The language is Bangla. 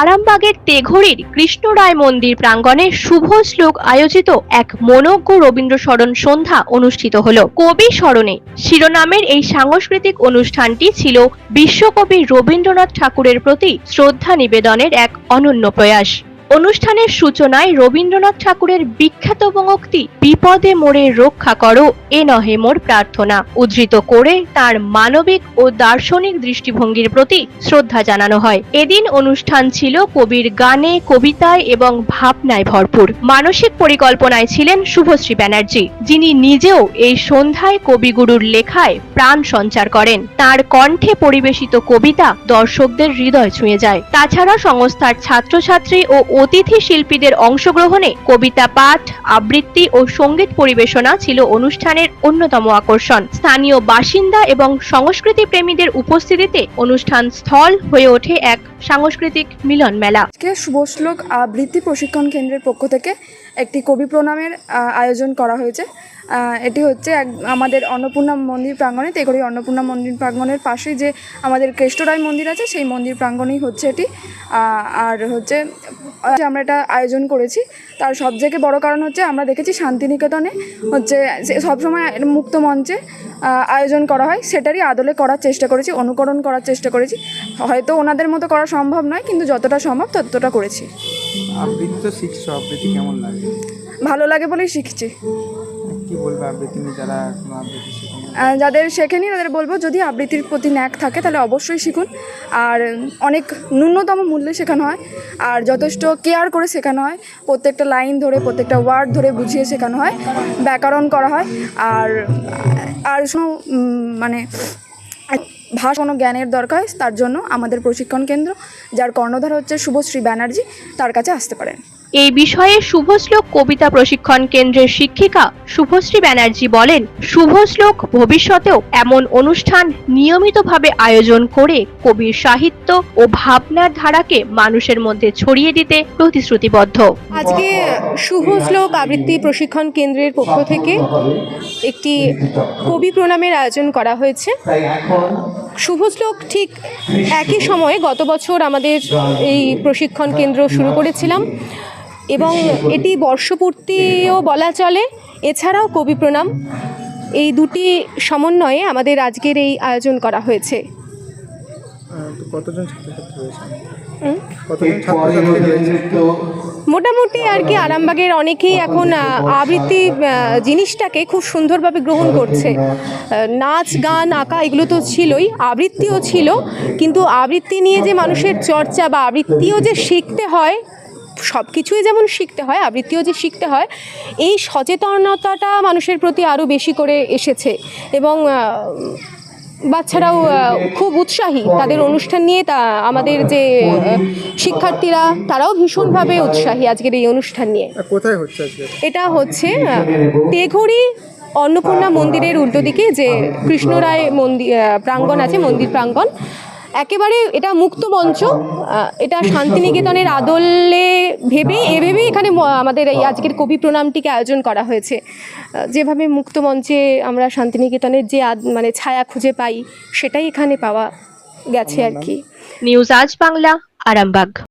আরামবাগের তেঘড়ির কৃষ্ণ রায় মন্দির প্রাঙ্গণে শুভ শ্লোক আয়োজিত এক মনোজ্ঞ রবীন্দ্র স্মরণ সন্ধ্যা অনুষ্ঠিত হল। কবি স্মরণে শিরোনামের এই সাংস্কৃতিক অনুষ্ঠানটি ছিল বিশ্বকবি রবীন্দ্রনাথ ঠাকুরের প্রতি শ্রদ্ধা নিবেদনের এক অনন্য প্রয়াস। অনুষ্ঠানের সূচনায় রবীন্দ্রনাথ ঠাকুরের বিখ্যাত বঙ্গোক্তি বিপদে মোরে রক্ষা করো, এ নহে মোর প্রার্থনা, উদ্ধৃত করে তার মানবিক ও দার্শনিক দৃষ্টিভঙ্গির প্রতি শ্রদ্ধা জানানো হয়। এদিন অনুষ্ঠান ছিল কবির গানে, কবিতায় এবং ভাবনায় ভরপুর। মানসিক পরিকল্পনায় ছিলেন শুভশ্রী ব্যানার্জি, যিনি নিজেও এই সন্ধ্যায় কবিগুরুর লেখায় প্রাণ সঞ্চার করেন। তার কণ্ঠে পরিবেশিত কবিতা দর্শকদের হৃদয় ছুঁয়ে যায়। তাছাড়া সংস্থার ছাত্রছাত্রী ও অতিথি শিল্পীদের অংশগ্রহণে কবিতা পাঠ, আবৃত্তি ও সংগীত পরিবেশনা ছিল অনুষ্ঠানের অন্যতম আকর্ষণ। স্থানীয় বাসিন্দা এবং সংস্কৃতি প্রেমীদের উপস্থিতিতে অনুষ্ঠান স্থল হয়ে ওঠে এক সাংস্কৃতিক মিলন মেলা। শুভশ্লোক আবৃত্তি প্রশিক্ষণ কেন্দ্রের পক্ষ থেকে একটি কবি প্রণামের আয়োজন করা হয়েছে। এটি হচ্ছে এক আমাদের অন্নপূর্ণা মন্দির প্রাঙ্গণে। তেগড়ি অন্নপূর্ণা মন্দির প্রাঙ্গণের পাশেই যে আমাদের কেষ্টরায় মন্দির আছে সেই মন্দির প্রাঙ্গণেই হচ্ছে এটি। আর হচ্ছে আমরা এটা আয়োজন করেছি। তার সব থেকে বড় কারণ হচ্ছে আমরা দেখেছি শান্তিনিকেতনে হচ্ছে সবসময় মুক্ত মঞ্চে আয়োজন করা হয়। সেটারই আদলে করার চেষ্টা করেছি অনুকরণ করার চেষ্টা করেছি। হয়তো ওনাদের মতো করা সম্ভব নয় কিন্তু যতটা সম্ভব ততটা করেছি। আবৃত্তি তো শিখছো আবৃত্তি কেমন লাগে? ভালো লাগে বলেই শিখছি। যাদের শেখেনি, তাদের বলব যদি আবৃত্তির প্রতি ন্যাক থাকে, তাহলে অবশ্যই শিখুন। আর অনেক ন্যূনতম মূল্যে শেখানো হয়। আর যথেষ্ট কেয়ার করে শেখানো হয়। প্রত্যেকটা লাইন ধরে, প্রত্যেকটা ওয়ার্ড ধরে বুঝিয়ে শেখানো হয়। ব্যাকরণ করা হয়। আর আর মানে ভাষা কোনো জ্ঞানের দরকার, তার জন্য আমাদের প্রশিক্ষণ কেন্দ্র, যার কর্ণধার হচ্ছে শুভশ্রী ব্যানার্জি, তার কাছে আসতে পারেন। এই বিষয়ে শুভশ্লোক কবিতা প্রশিক্ষণ কেন্দ্রের শিক্ষিকা শুভশ্রী ব্যানার্জি বলেন, শুভশ্লোক ভবিষ্যতেও এমন অনুষ্ঠান নিয়মিতভাবে আয়োজন করে কবির সাহিত্য ও ভাবনার ধারাকে মানুষের মধ্যে ছড়িয়ে দিতে প্রতিশ্রুতিবদ্ধ। আজকে শুভ শ্লোক আবৃত্তি প্রশিক্ষণ কেন্দ্রের পক্ষ থেকে একটি কবি প্রণামের আয়োজন করা হয়েছে। শুভ শ্লোক ঠিক একই সময়ে গত বছর আমাদের এই প্রশিক্ষণ কেন্দ্র শুরু করেছিলাম। এবং এটি বর্ষপূর্তিও বলা চলে। এছাড়াও কবি প্রণাম। এই দুটি সমন্বয়ে আমাদের আজকের এই আয়োজন করা হয়েছে। কতজন মোটামুটি আর কি আরামবাগের অনেকেই এখন আবৃত্তি জিনিসটাকে খুব সুন্দরভাবে গ্রহণ করছে। নাচ গান আঁকা এগুলো তো ছিলই আবৃত্তিও ছিল। কিন্তু আবৃত্তি নিয়ে যে মানুষের চর্চা বা আবৃত্তিও যে শিখতে হয় সব কিছুই যেমন শিখতে হয় আবৃত্তিও যে শিখতে হয় এই সচেতনতাটা মানুষের প্রতি আরও বেশি করে এসেছে এবং বাচ্চারাও খুব উৎসাহী। তাদের অনুষ্ঠান নিয়ে তা আমাদের যে শিক্ষার্থীরা তারাও ভীষণভাবে উৎসাহী আজকের এই অনুষ্ঠান নিয়ে। কোথায় হচ্ছে এটা হচ্ছে তেঘড়ি অন্নপূর্ণা মন্দিরের উল্টো দিকে যে কৃষ্ণরায় মন্দির প্রাঙ্গণ আছে মন্দির প্রাঙ্গণ। একেবারে এটা মুক্ত মঞ্চ এটা শান্তিনিকেতনের আদলে ভেবে এ ভেবেই এখানে আমাদের এই আজকের কবি প্রণামটিকে আয়োজন করা হয়েছে। যেভাবে মুক্ত মঞ্চে আমরা শান্তিনিকেতনের যে আদ- মানে ছায়া খুঁজে পাই সেটাই এখানে পাওয়া গেছে আর কি। নিউজ আজ বাংলা আরামবাগ।